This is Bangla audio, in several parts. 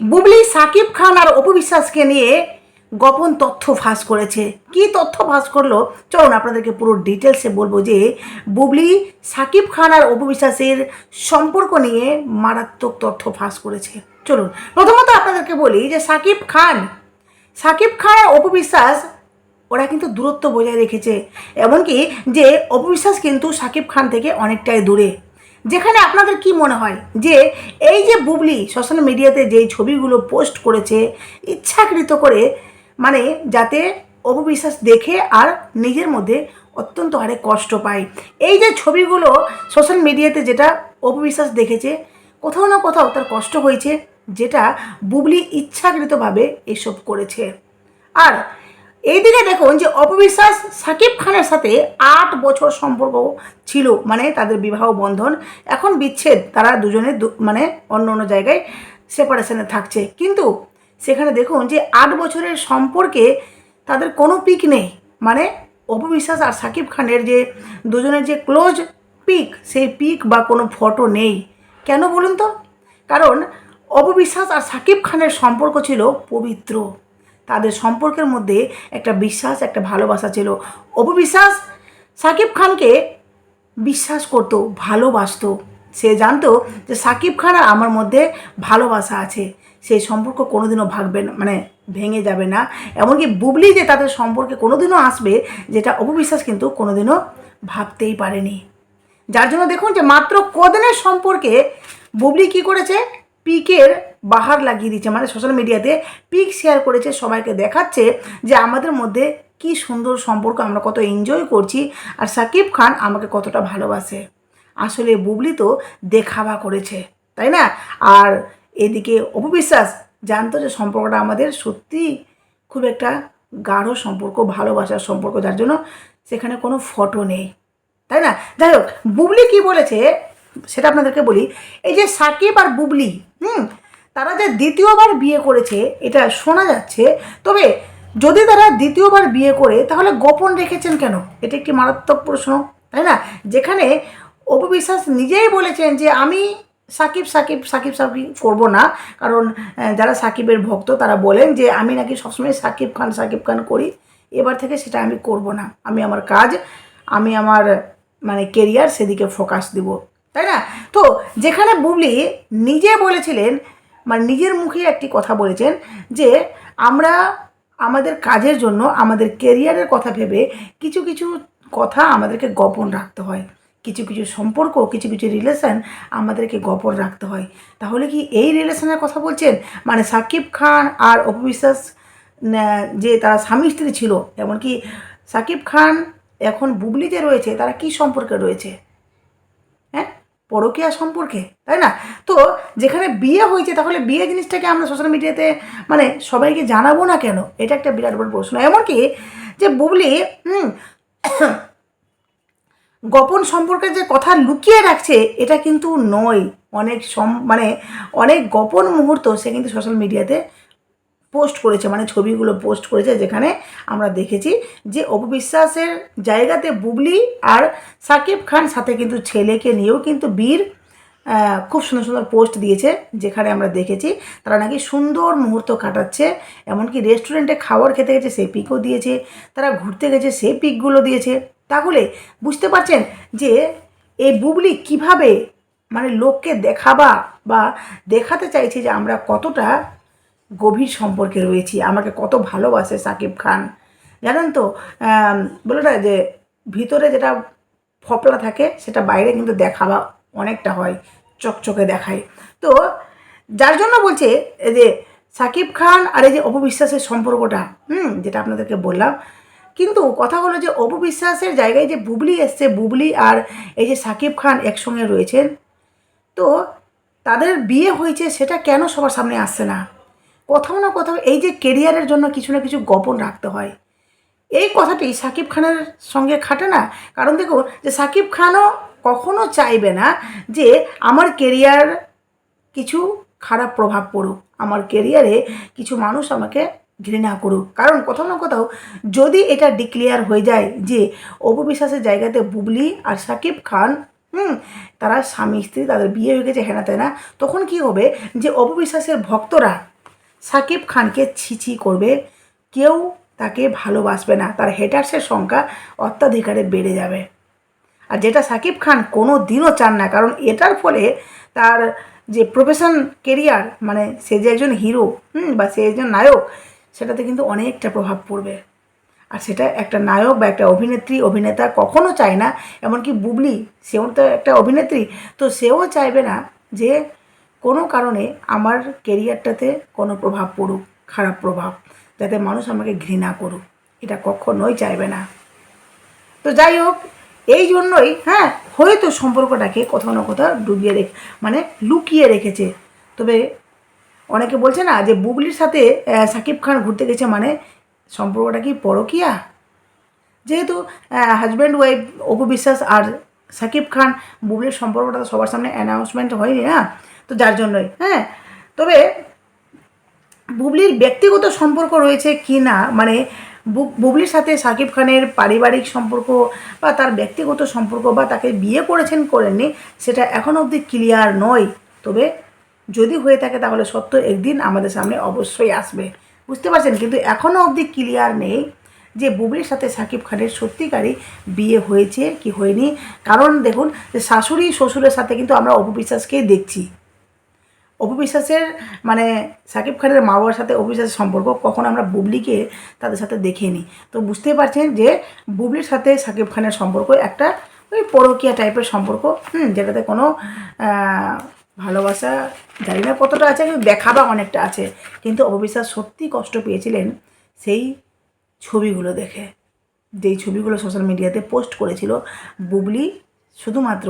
বুবলি, সাকিব খান আর অপবিশ্বাসকে নিয়ে গোপন তথ্য ফাঁস করেছে। কি তথ্য ফাঁস করল? চলুন আপনাদেরকে পুরো ডিটেলসে বলব যে, বুবলি, সাকিব খান আর অপবিশ্বাসের সম্পর্ক নিয়ে মারাত্মক তথ্য ফাঁস করেছে। চলুন, প্রথমত আপনাদেরকে বলি যে, সাকিব খান সাকিব খান আর অপবিশ্বাস, ওরা কিন্তু দূরত্ব বজায় রেখেছে। এমনকি যে, অপবিশ্বাস কিন্তু সাকিব খান থেকে অনেকটাই দূরে। যেখানে আপনাদের কি মনে হয়? যে এই যে বুবলি সোশ্যাল মিডিয়াতে যেই ছবিগুলো পোস্ট করেছে, ইচ্ছাকৃত করে মানে যাতে অপবিশ্বাস দেখে আর নিজের মধ্যে অত্যন্ত হারে কষ্ট পায়। এই যে ছবিগুলো সোশ্যাল মিডিয়াতে যেটা অপবিশ্বাস দেখেছে, কোথাও না কোথাও তার কষ্ট হয়েছে, যেটা বুবলি ইচ্ছাকৃতভাবে এসব করেছে। আর এইদিকে দেখুন যে অপবিশ্বাস সাকিব খানের সাথে আট বছর সম্পর্ক ছিল মানে তাদের বিবাহ বন্ধন। এখন বিচ্ছেদ, তারা দুজনে মানে অন্য অন্য জায়গায় সেপারেশনে থাকছে। কিন্তু সেখানে দেখুন যে আট বছরের সম্পর্কে তাদের কোনো পিক নেই। মানে অপবিশ্বাস আর সাকিব খানের যে দুজনের যে ক্লোজ পিক, সেই পিক বা কোনো ফটো নেই। কেন বলুন তো? কারণ অপবিশ্বাস আর সাকিব খানের সম্পর্ক ছিল পবিত্র। তাদের সম্পর্কের মধ্যে একটা বিশ্বাস, একটা ভালোবাসা ছিল। অপবিশ্বাস সাকিব খানকে বিশ্বাস করতো, ভালোবাসতো। সে জানতো যে সাকিব খান আর আমার মধ্যে ভালোবাসা আছে। সেই সম্পর্ক কোনোদিনও ভাগবে না মানে ভেঙে যাবে না। এমনকি বুবলি যে তাদের সম্পর্কে কোনোদিনও আসবে, যেটা অপবিশ্বাস কিন্তু কোনোদিনও ভাবতেই পারেনি। যার জন্য দেখুন যে মাত্র কদিনের সম্পর্কে বুবলি কি করেছে? পিকের বাহার লাগিয়ে দিচ্ছে। মানে সোশ্যাল মিডিয়াতে পিক শেয়ার করেছে, সবাইকে দেখাচ্ছে যে আমাদের মধ্যে কি সুন্দর সম্পর্ক, আমরা কত এনজয় করছি আর সাকিব খান আমাকে কতটা ভালোবাসে। আসলে বুবলি তো দেখাবা করেছে, তাই না? আর এদিকে অপবিশ্বাস জানতো যে সম্পর্কটা আমাদের সত্যি খুব একটা গাঢ় সম্পর্ক, ভালোবাসার সম্পর্ক, যার জন্য সেখানে কোনো ফটো নেই, তাই না? যাই হোক, বুবলি কী বলেছে সেটা আপনাদেরকে বলি। এই যে সাকিব আর বুবলি, হুম? তারা যে দ্বিতীয়বার বিয়ে করেছে, এটা শোনা যাচ্ছে। তবে যদি তারা দ্বিতীয়বার বিয়ে করে, তাহলে গোপন রেখেছেন কেন? এটা একটি মারাত্মক প্রশ্ন, তাই না? যেখানে অপবিশ্বাস নিজেই বলেছেন যে, আমি সাকিব সাকিব সাকিব সাকিব করব না। কারণ যারা সাকিবের ভক্ত, তারা বলেন যে, আমি নাকি সবসময় সাকিব খান সাকিব খান করি। এবার থেকে সেটা আমি করব না। আমি আমার কাজ, আমি আমার মানে কেরিয়ার সেদিকে ফোকাস দিব। তাই না? তো যেখানে বুবলি নিজে বলেছিলেন মানে নিজের মুখে একটি কথা বলেছেন যে আমরা আমাদের কাজের জন্য, আমাদের কেরিয়ারের কথা ভেবে কিছু কিছু কথা আমাদেরকে গোপন রাখতে হয়। কিছু কিছু সম্পর্ক, কিছু কিছু রিলেশন আমাদেরকে গোপন রাখতে হয়। তাহলে কি এই রিলেশনের কথা বলছেন? মানে সাকিব খান আর অপবিশ্বাস যে তারা স্বামী স্ত্রী ছিল, এমনকি সাকিব খান এখন বুবলি যে রয়েছে, তারা কি সম্পর্কে রয়েছে? পরকীয়া সম্পর্কে, তাই না? তো যেখানে বিয়ে হয়েছে, তাহলে বিয়ে জিনিসটাকে আমরা সোশ্যাল মিডিয়াতে মানে সবাইকে জানাব না কেন? এটা একটা বিরাট বড় প্রশ্ন। এমনকি যে বুবলি হুম গোপন সম্পর্কে যে কথা লুকিয়ে রাখছে, এটা কিন্তু নয়। অনেক সম মানে অনেক গোপন মুহূর্ত সে কিন্তু সোশ্যাল মিডিয়াতে পোস্ট করেছে মানে ছবিগুলো পোস্ট করেছে, যেখানে আমরা দেখেছি যে অপবিশ্বাসের জায়গাতে বুবলি আর সাকিব খান সাথে কিন্তু ছেলেকে নিয়েও কিন্তু বীর খুব সুন্দর সুন্দর পোস্ট দিয়েছে, যেখানে আমরা দেখেছি তারা নাকি সুন্দর মুহূর্ত কাটাচ্ছে, এমনকি রেস্টুরেন্টে খাবার খেতে গেছে সেই পিকও দিয়েছে, তারা ঘুরতে গেছে সেই পিকগুলো দিয়েছে। তাহলে বুঝতে পারছেন যে এই বুবলি কীভাবে মানে লোককে দেখাবা বা দেখাতে চাইছে যে আমরা কতটা গভীর সম্পর্কে রয়েছি। আমাকে কত ভালোবাসে সাকিব খান। জানেন তো বলে না যে ভিতরে যেটা ফপলা থাকে, সেটা বাইরে কিন্তু দেখাবা অনেকটা হয়, চকচকে দেখায়। তো যার জন্য বলছে যে সাকিব খান আর এই যে অপবিশ্বাসের সম্পর্কটা, হুম, যেটা আপনাদেরকে বললাম, কিন্তু কথা হলো যে অপবিশ্বাসের জায়গায় যে বুবলি এসছে, বুবলি আর এই যে সাকিব খান একসঙ্গে রয়েছেন, তো তাদের বিয়ে হয়েছে, সেটা কেন সবার সামনে আসছে না? কোথাও না কোথাও এই যে কেরিয়ারের জন্য কিছু না কিছু গোপন রাখতে হয়। এই কথাটি সাকিব খানের সঙ্গে খাটে না। কারণ দেখো যে সাকিব খানও কখনো চাইবে না যে আমার কেরিয়ার কিছু খারাপ প্রভাব পড়ুক, আমার কেরিয়ারে কিছু মানুষ আমাকে ঘৃণা করুক। কারণ কোথাও না কোথাও যদি এটা ডিক্লেয়ার হয়ে যায় যে অপবিশ্বাসের জায়গাতে বুবলি আর সাকিব খান, হুম, তারা স্বামী স্ত্রী তাদের বিয়ে হয়ে গেছে হেনা তেনা তখন কি হবে? যে অপবিশ্বাসের ভক্তরা সাকিব খানকে ছিছি করবে, কেউ তাকে ভালোবাসবে না, তার হেটার্সের সংখ্যা অত্যাধিকারে বেড়ে যাবে। আর যেটা সাকিব খান কোনো দিনও চান না, কারণ এটার ফলে তার যে প্রফেশন কেরিয়ার মানে সে যে একজন হিরো হুম, বা সে একজন নায়ক, সেটাতে কিন্তু অনেকটা প্রভাব পড়বে। আর সেটা একটা নায়ক বা একটা অভিনেত্রী, অভিনেতা কখনো চায় না, এমনকি বুবলি, সেও তো একটা অভিনেত্রী, তো সেও চাইবে না যে কোনো কারণে আমার কেরিয়ারটাতে কোনো প্রভাব পড়ুক, খারাপ প্রভাব, যাতে মানুষ আমাকে ঘৃণা করুক, এটা কখনোই চাইবে না। তো যাই হোক, এই জন্যই হ্যাঁ হয়তো সম্পর্কটাকে কোথাও না কোথাও ডুবিয়ে রেখে মানে লুকিয়ে রেখেছে। তবে অনেকে বলছে না যে বুবলির সাথে সাকিব খান ঘুরতে গেছে মানে সম্পর্কটা কি পরকিয়া? যেহেতু হাজব্যান্ড ওয়াইফ অপু বিশ্বাস আর সাকিব খান, বুবলির সম্পর্কটা তো সবার সামনে অ্যানাউন্সমেন্ট হয়নি না। তো যার জন্যই হ্যাঁ? তবে বুবলির ব্যক্তিগত সম্পর্ক রয়েছে কি না? মানে বুবলির সাথে সাকিব খানের পারিবারিক সম্পর্ক বা তার ব্যক্তিগত সম্পর্ক বা তাকে বিয়ে করেছেন করেননি, সেটা এখনও অবধি ক্লিয়ার নয়। তবে যদি হয়ে থাকে তাহলে সত্য একদিন আমাদের সামনে অবশ্যই আসবে। বুঝতে পারছেন? কিন্তু এখনও অবধি ক্লিয়ার নেই যে বুবলির সাথে সাকিব খানের সত্যিকারই বিয়ে হয়েছে কি হয়নি। কারণ দেখুন, যে শাশুড়ি শ্বশুরের সাথে কিন্তু আমরা অপবিশ্বাসকেই দেখছি। অপবিশ্বাসের মানে সাকিব খানের মা বাবার সাথে অপবিশ্বাসের সম্পর্ক কখন আমরা বুবলিকে তাদের সাথে দেখিনি। তো বুঝতেই পারছেন যে বুবলির সাথে সাকিব খানের সম্পর্ক একটা ওই পরকীয়া টাইপের সম্পর্ক। হুম, যেটাতে কোনো ভালোবাসা জানি না কতটা আছে, কিন্তু দেখাবা অনেকটা আছে। কিন্তু অপবিশ্বাস সত্যি কষ্ট পেয়েছিলেন সেই ছবিগুলো দেখে। যেই ছবিগুলো সোশ্যাল মিডিয়াতে পোস্ট করেছিল, বুবলি শুধুমাত্র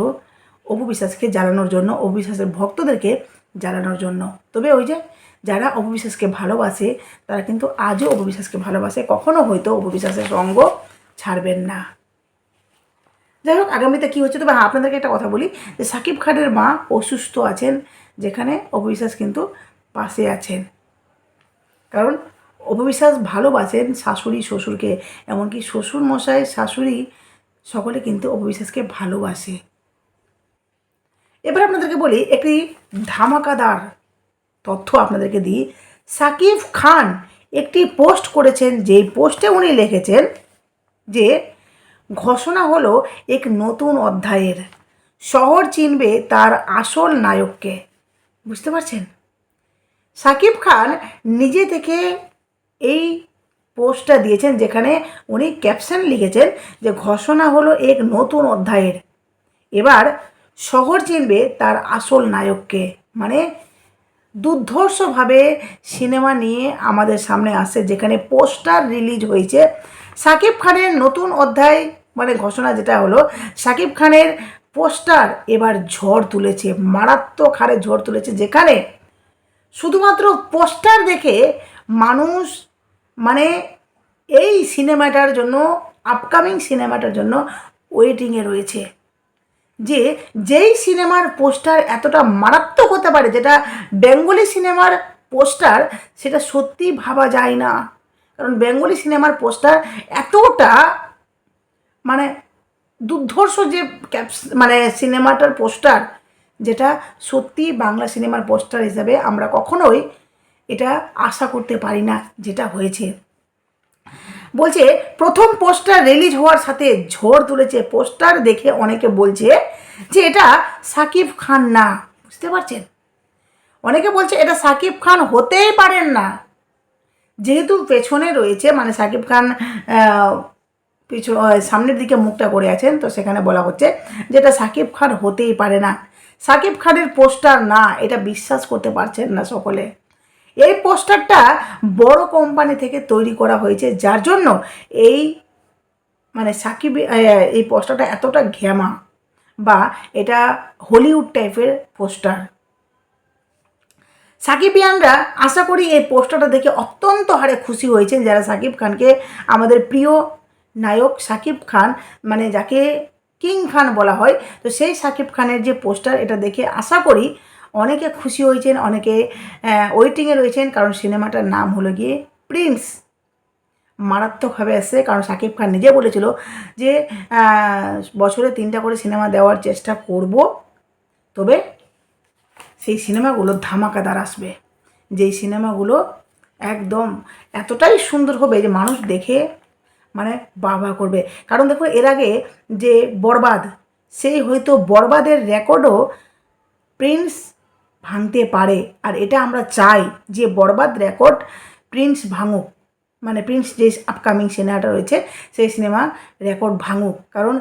অপু বিশ্বাসকে জ্বালানোর জন্য অপু বিশ্বাসের ভক্তদেরকে জ্বালানোর জন্য। তবে ওই যে যারা অপু বিশ্বাসকে ভালোবাসে, তারা কিন্তু আজও অপু বিশ্বাসকে ভালোবাসে। কখনো হয়তো অপু রঙ্গ ছাড়বেন না। যাই হোক, আগামীতে কী হচ্ছে? তবে হ্যাঁ আপনাদেরকে একটা কথা বলি যে সাকিব খানের মা অসুস্থ আছেন, যেখানে অপবিশ্বাস কিন্তু পাশে আছেন। কারণ অপবিশ্বাস ভালোবাসেন শাশুড়ি, শ্বশুরকে। এমনকি শ্বশুর মশাই শাশুড়ি সকলে কিন্তু অপবিশ্বাসকে ভালোবাসে। এবার আপনাদেরকে বলি, একটি ধামাকাদার তথ্য আপনাদেরকে দিই। সাকিব খান একটি পোস্ট করেছেন, যেই পোস্টে উনি লিখেছেন যে, ঘোষণা হলো এক নতুন অধ্যায়ের। শহর চিনবে তার আসল নায়ককে। বুঝতে পারছেন? সাকিব খান নিজে থেকে এই পোস্টটা দিয়েছেন, যেখানে উনি ক্যাপশন লিখেছেন যে, ঘোষণা হলো এক নতুন অধ্যায়ের। এবার শহর চিনবে তার আসল নায়ককে। মানে দুর্ধর্ষভাবে সিনেমা নিয়ে আমাদের সামনে আসে, যেখানে পোস্টার রিলিজ হয়েছে। সাকিব খানের নতুন অধ্যায় মানে ঘোষণা যেটা হলো, সাকিব খানের পোস্টার এবার ঝড় তুলেছে, মারাত্মক হারে ঝড় তুলেছে, যেখানে শুধুমাত্র পোস্টার দেখে মানুষ মানে এই সিনেমাটার জন্য আপকামিং সিনেমাটার জন্য ওয়েটিংয়ে রয়েছে। যে যেই সিনেমার পোস্টার এতটা মারাত্মক হতে পারে, যেটা বেঙ্গলি সিনেমার পোস্টার, সেটা সত্যি ভাবা যায় না। কারণ বেঙ্গলি সিনেমার পোস্টার এতটা মানে দুর্ধর্ষ যে ক্যাপস মানে সিনেমাটার পোস্টার, যেটা সত্যি বাংলা সিনেমার পোস্টার হিসাবে আমরা কখনোই এটা আশা করতে পারি না যেটা হয়েছে। বলছে, প্রথম পোস্টার রিলিজ হওয়ার সাথে ঝড় তুলেছে। পোস্টার দেখে অনেকে বলছে যে, এটা সাকিব খান না। বুঝতে পারছেন? অনেকে বলছে, এটা সাকিব খান হতেই পারেন না। যেহেতু পেছনে রয়েছে মানে সাকিব খান পিছু সামনের দিকে মুখটা করে আছেন, তো সেখানে বলা হচ্ছে যেটা সাকিব খান হতেই পারে না। সাকিব খানের পোস্টার না, এটা বিশ্বাস করতে পারছেন না সকলে। এই পোস্টারটা বড় কোম্পানি থেকে তৈরি করা হয়েছে, যার জন্য এই মানে সাকিব এই পোস্টারটা এতটা ঘ্যামা বা এটা হলিউড টাইপের পোস্টার। সাকিবিয়ানরা আশা করি এই পোস্টারটা দেখে অত্যন্ত হারে খুশি হয়েছেন যারা সাকিব খানকে, আমাদের প্রিয় নায়ক সাকিব খান মানে যাকে কিং খান বলা হয়। তো সেই সাকিব খানের যে পোস্টার, এটা দেখে আশা করি অনেকে খুশি হয়েছেন, অনেকে ওয়েটিংয়ে রয়েছেন, কারণ সিনেমাটার নাম হলো গিয়ে প্রিন্স মারাত্মকভাবে আসছে কারণ সাকিব খান নিজে বলেছিল যে বছরে তিনটা করে সিনেমা দেওয়ার চেষ্টা করব, তবে সেই সিনেমাগুলো ধামাকাদার আসবে। যেই সিনেমাগুলো একদম এতটাই সুন্দর হবে যে মানুষ দেখে মানে বাবা করবে। কারণ দেখো, এর আগে যে বরবাদ, সেই হয়তো বরবাদের রেকর্ডও প্রিন্স ভাঙতে পারে। আর এটা আমরা চাই যে বরবাদ রেকর্ড প্রিন্স ভাঙুক। মানে প্রিন্স যে আপকামিং সিনেমাটা রয়েছে, সেই সিনেমা রেকর্ড ভাঙুক। কারণ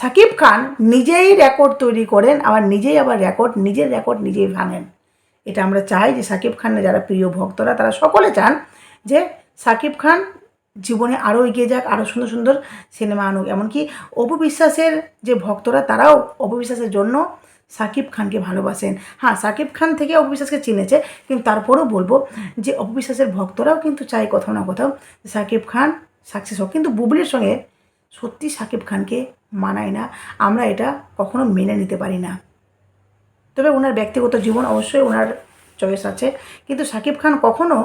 সাকিব খান নিজেই রেকর্ড তৈরি করেন, আবার নিজেই আবার রেকর্ড, নিজের রেকর্ড নিজেই ভাঙেন। এটা আমরা চাই যে সাকিব খানের যারা প্রিয় ভক্তরা, তারা সকলে চান যে সাকিব খান জীবনে আরও এগিয়ে যাক, আরও সুন্দর সুন্দর সিনেমা আনুক। এমনকি অপবিশ্বাসের যে ভক্তরা, তারাও অপবিশ্বাসের জন্য সাকিব খানকে ভালোবাসেন। হ্যাঁ সাকিব খান থেকে অপু বিশ্বাসকে চিনেছে, কিন্তু তারপরেও বলব যে অপু বিশ্বাসের ভক্তরাও কিন্তু চাই কোথাও না কোথাও সাকিব খান সাকসেস হোক। কিন্তু বুবলির সঙ্গে সত্যি সাকিব খানকে মানায় না। আমরা এটা কখনো মেনে নিতে পারি না। তবে ওনার ব্যক্তিগত জীবন অবশ্যই ওনার চয়েস আছে। কিন্তু সাকিব খান কখনো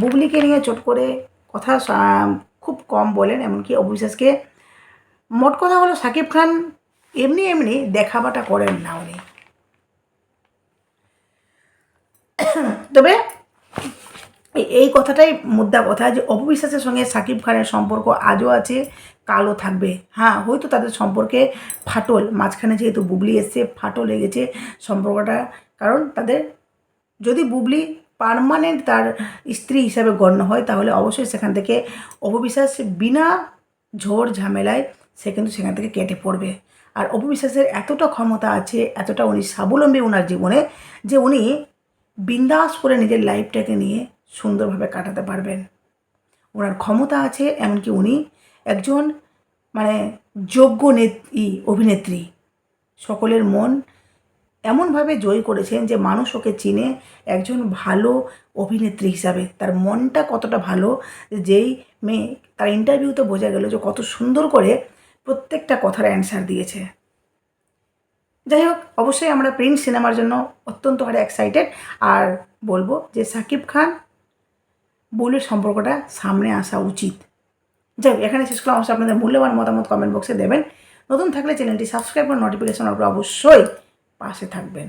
বুবলিকে নিয়ে চট করে কথা খুব কম বলেন, এমনকি অবিশ্বাসকে মোট কথা হলো সাকিব খান এমনি এমনি দেখাবাটা করেন না উনি। তবে এই- কথাটাই মুদ্রা কথা যে অপবিশ্বাসের সঙ্গে সাকিব খানের সম্পর্ক আজও আছে, কালও থাকবে। হ্যাঁ হয়তো তাদের সম্পর্কে ফাটল, মাঝখানে যেহেতু বুবলি এসছে, ফাটল লেগেছে সম্পর্কটা। কারণ তাদের যদি বুবলি পার্মানেন্ট তার স্ত্রী হিসাবে গণ্য হয়, তাহলে অবশ্যই সেখান থেকে অপবিশ্বাস বিনা ঝড় ঝামেলায় সে কিন্তু সেখান থেকে কেটে পড়বে। আর অপবিশ্বাসের এতটা ক্ষমতা আছে, এতটা উনি স্বাবলম্বী ওনার জীবনে যে উনি বিন্দাস করে নিজের লাইফটাকে নিয়ে সুন্দরভাবে কাটাতে পারবেন। ওনার ক্ষমতা আছে, এমনকি উনি একজন মানে যোগ্য নেত্রী, অভিনেত্রী। সকলের মন এমনভাবে জয় করেছেন যে মানুষ ওকে চিনে একজন ভালো অভিনেত্রী হিসাবে। তার মনটা কতটা ভালো যেই মেয়ে তার ইন্টারভিউতে বোঝা গেল যে কত সুন্দর করে প্রত্যেকটা কথার অ্যান্সার দিয়েছে। যাই হোক অবশ্যই আমরা প্রিন্স সিনেমার জন্য অত্যন্ত হারে এক্সাইটেড আর বলব যে সাকিব খান বলির সম্পর্কটা সামনে আসা উচিত। যাই হোক এখানে শেষ করলাম। অবশ্যই আপনাদের মূল্যবান মতামত কমেন্ট বক্সে দেবেন। নতুন থাকলে চ্যানেলটি সাবস্ক্রাইব করে নোটিফিকেশন অবশ্যই পাশে থাকবেন।